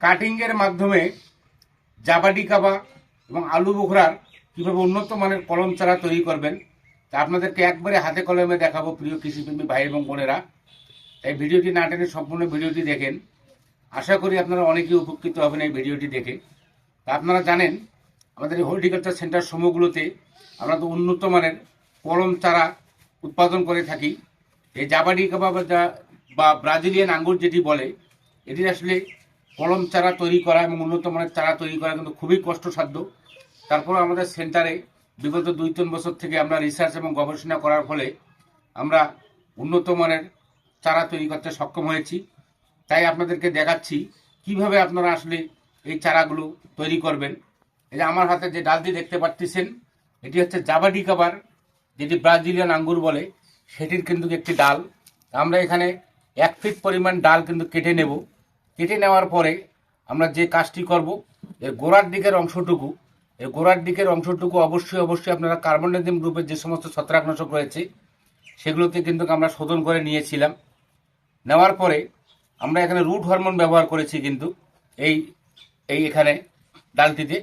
কাটিংয়ের মাধ্যমে জাবাডি কাবা এবং আলু বোখরার কীভাবে উন্নত মানের কলম চারা তৈরি করবেন, তা আপনাদেরকে একবারে হাতে কলমে দেখাবো প্রিয় কৃষিপ্রেমী ভাই এবং বোনেরা। এই ভিডিওটি না টেনে সম্পূর্ণ ভিডিওটি দেখেন। আশা করি আপনারা অনেকেই উপকৃত হবেন এই ভিডিওটি দেখে। তা আপনারা জানেন, আমাদের এই হর্টিকালচার সেন্টার সমূহগুলোতে আমরা তো উন্নত মানের কলম চারা উৎপাদন করে থাকি। এই জাবাডি কাবা বা ব্রাজিলিয়ান আঙ্গুর যেটি বলে এটি আসলে কলম চারা তৈরি করা এবং উন্নত মানের চারা তৈরি করা কিন্তু খুবই কষ্টসাধ্য। তারপর আমাদের সেন্টারে বিগত দুই তিন বছর থেকে আমরা রিসার্চ এবং গবেষণা করার ফলে আমরা উন্নত মানের চারা তৈরি করতে সক্ষম হয়েছি। তাই আপনাদেরকে দেখাচ্ছি কীভাবে আপনারা আসলে এই চারাগুলো তৈরি করবেন। এই যে আমার হাতে যে ডালটি দেখতে পাচ্ছেন, এটি হচ্ছে জাবাডি কাবার, যেটি ব্রাজিলিয়ান আঙ্গুর বলে, সেটির কিন্তু একটি ডাল। আমরা এখানে এক ফিট পরিমাণ ডাল কিন্তু কেটে নেব। কেটে নেওয়ার পরে আমরা যে কাজটি করব, এর গোড়ার দিকের অংশটুকু, এর গোড়ার দিকের অংশটুকু অবশ্যই অবশ্যই আপনারা কার্বনডাইজিম গ্রুপের যে সমস্ত ছত্রাকনাশক রয়েছে, সেগুলোতে কিন্তু আমরা শোধন করে নিয়েছিলাম। নেওয়ার পরে আমরা এখানে রুট হরমোন ব্যবহার করেছি কিন্তু, এই এই এখানে ডালটিতে।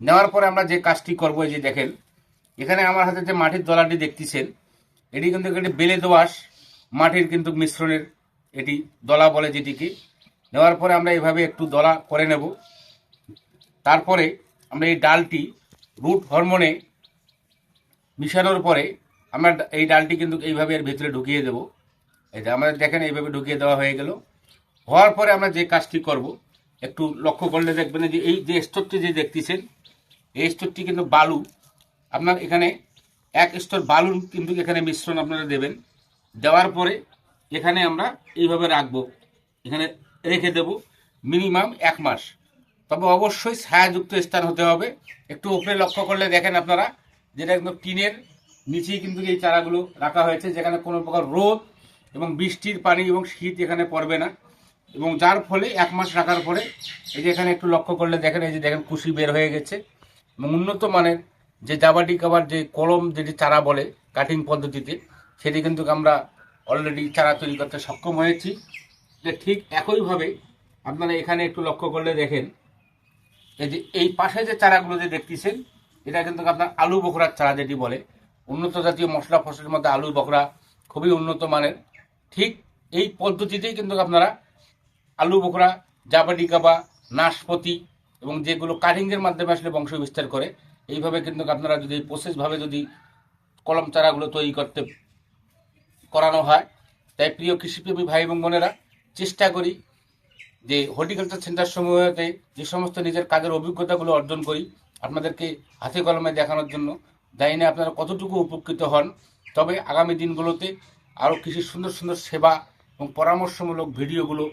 নেওয়ার পরে আমরা যে কাজটি করব, এই যে দেখেন, এখানে আমার হাতে যে মাটির দলাটি দেখতেছেন, এটি কিন্তু একটি বেলে দোয়াশ মাটির কিন্তু মিশ্রণের এটি দলা বলে যেটিকে। নেওয়ার পরে আমরা এভাবে একটু দলা করে নেব। তারপরে আমরা এই ডালটি রুট হরমোনে মিশানোর পরে আমরা এই ডালটি কিন্তু এইভাবে এর ভিতরে ঢুকিয়ে দেব। এই আমাদের দেখেন এইভাবে ঢুকিয়ে দেওয়া হয়ে গেল। হওয়ার পরে আমরা যে কাজটি করব, একটু লক্ষ্য করলে দেখবেন যে এই যে স্তরটি যে দেখতেছেন, এই স্তরটি কিন্তু বালু। আপনার এখানে এক স্তর বালু কিন্তু এখানে মিশ্রণ আপনারা দেবেন। দেওয়ার পরে এখানে আমরা এইভাবে রাখব। এখানে রেখে দেব মিনিমাম এক মাস। তবে অবশ্যই ছায়াযুক্ত স্থান হতে হবে। একটু ওপরে লক্ষ্য করলে দেখেন আপনারা, যেটা একদম টিনের নিচেই কিন্তু এই চারাগুলো রাখা হয়েছে, যেখানে কোনো প্রকার রোদ এবং বৃষ্টির পানি এবং শীত এখানে পড়বে না। এবং যার ফলে এক মাস রাখার পরে এই যে এখানে একটু লক্ষ্য করলে দেখেন, এই যে দেখেন কুশি বের হয়ে গেছে। এবং উন্নত মানের যে জাবাটি কাবার যে কলম যেটি চারা বলে কাটিং পদ্ধতিতে, সেটি কিন্তু আমরা অলরেডি চারা তৈরি করতে সক্ষম হয়েছি। ঠিক একইভাবে আপনারা এখানে একটু লক্ষ্য করলে দেখেন, এই যে এই পাশে যে চারাগুলো যে দেখতেছেন, এটা কিন্তু আপনার আলু বখরার চারা যেটি বলে। উন্নত জাতীয় মশলা ফসলের মধ্যে আলু বখরা খুবই উন্নত মানের। ঠিক এই পদ্ধতিতেই কিন্তু আপনারা আলু বখরা, জাবাডি কাবা, নাশপতি এবং যেগুলো কাটিংয়ের মাধ্যমে আসলে বংশ বিস্তার করে, এইভাবে কিন্তু আপনারা যদি এই প্রসেসভাবে যদি কলম চারাগুলো তৈরি করতে করানো হয়, তাই প্রিয় কৃষিপ্রেমী ভাই এবং বোনেরা চেষ্টা করি যে হর্টিকালচার সেন্টার সমূহতে যে সমস্ত নিজের কাজের অভিজ্ঞতাগুলো অর্জন করি আপনাদেরকে হাতে কলমে দেখানোর জন্য। জানি না আপনারা কতটুকু উপকৃত হন, তবে আগামী দিনগুলোতে আরও কৃষি সুন্দর সুন্দর সেবা এবং পরামর্শমূলক ভিডিওগুলো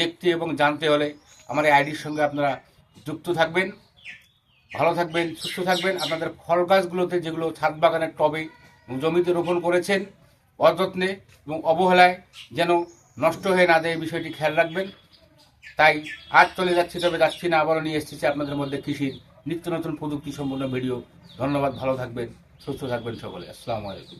দেখতে এবং জানতে হলে আমার এই আইডির সঙ্গে আপনারা যুক্ত থাকবেন, ভালো থাকবেন, সুস্থ থাকবেন। আপনাদের ফল গাছগুলোতে যেগুলো ছাদ বাগানের টবে জমিতে রোপণ করেছেন, অযত্নে এবং অবহেলায় যেন নষ্ট হয়ে না যায় এই বিষয়টি খেয়াল রাখবেন। তাই আজ চলে যাচ্ছি, তবে যাচ্ছি না, আবারও নিয়ে এসেছি আপনাদের মধ্যে কৃষির নিত্য নতুন প্রযুক্তি সম্পূর্ণ ভিডিও। ধন্যবাদ, ভালো থাকবেন, সুস্থ থাকবেন সকলে। আসসালামু আলাইকুম।